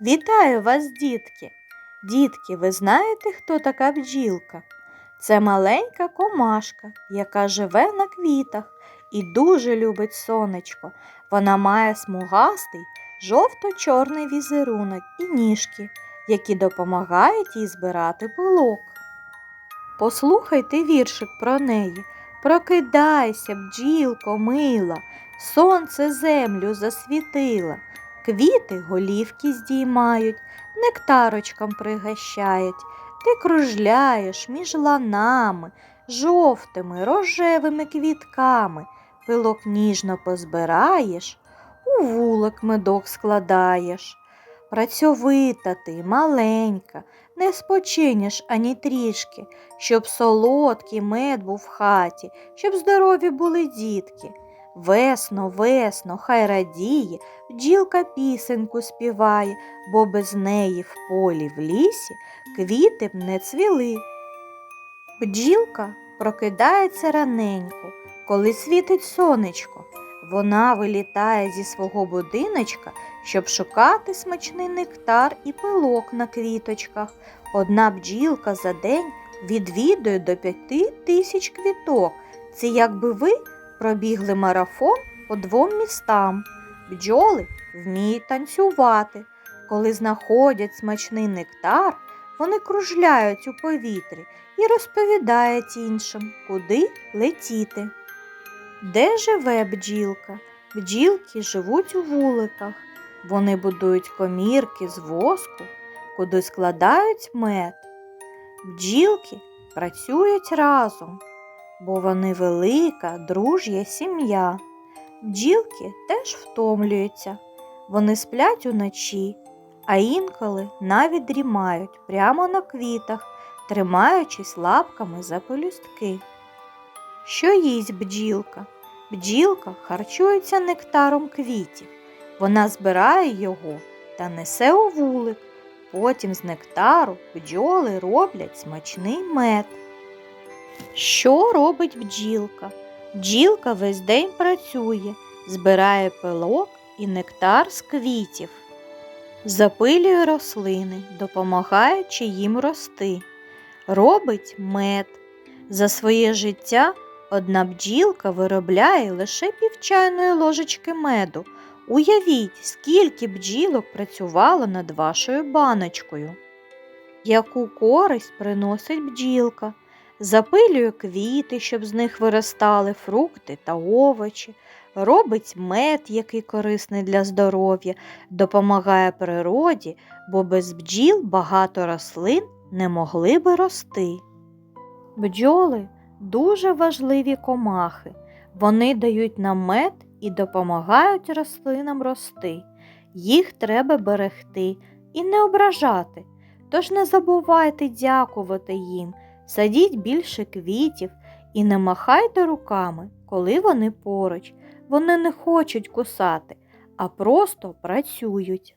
Вітаю вас, дітки! Дітки, ви знаєте, хто така бджілка? Це маленька комашка, яка живе на квітах і дуже любить сонечко. Вона має смугастий жовто-чорний візерунок і ніжки, які допомагають їй збирати пилок. Послухайте віршик про неї. Прокидайся, бджілко мила, сонце землю засвітила. Квіти голівки здіймають, нектарочком пригощають. Ти кружляєш між ланами, жовтими, рожевими квітками, пилок ніжно позбираєш, у вулик медок складаєш. Працьовита ти, маленька, не спочинеш ані трішки, щоб солодкий мед був в хаті, щоб здорові були дітки. Весно, весно, хай радіє, бджілка пісеньку співає, бо без неї в полі в лісі квіти б не цвіли. Бджілка прокидається раненько, коли світить сонечко. Вона вилітає зі свого будиночка, щоб шукати смачний нектар і пилок на квіточках. Одна бджілка за день відвідує до п'яти тисяч квіток. Це якби ви пробігли марафон по двом містам. Бджоли вміють танцювати. Коли знаходять смачний нектар, вони кружляють у повітрі і розповідають іншим, куди летіти. Де живе бджілка? Бджілки живуть у вуликах. Вони будують комірки з воску, куди складають мед. Бджілки працюють разом, бо вони велика, дружня сім'я. Бджілки теж втомлюються. Вони сплять уночі, а інколи навіть дрімають прямо на квітах, тримаючись лапками за пелюстки. Що їсть бджілка? Бджілка харчується нектаром квітів. Вона збирає його та несе у вулик. Потім з нектару бджоли роблять смачний мед. Що робить бджілка? Бджілка весь день працює, збирає пилок і нектар з квітів, запилює рослини, допомагаючи їм рости, робить мед. За своє життя одна бджілка виробляє лише півчайної ложечки меду. Уявіть, скільки бджілок працювало над вашою баночкою. Яку користь приносить бджілка? Запилює квіти, щоб з них виростали фрукти та овочі, робить мед, який корисний для здоров'я, допомагає природі, бо без бджіл багато рослин не могли би рости. Бджоли дуже важливі комахи. Вони дають нам мед і допомагають рослинам рости. Їх треба берегти і не ображати. Тож не забувайте дякувати їм, садіть більше квітів і не махайте руками, коли вони поруч. Вони не хочуть кусати, а просто працюють.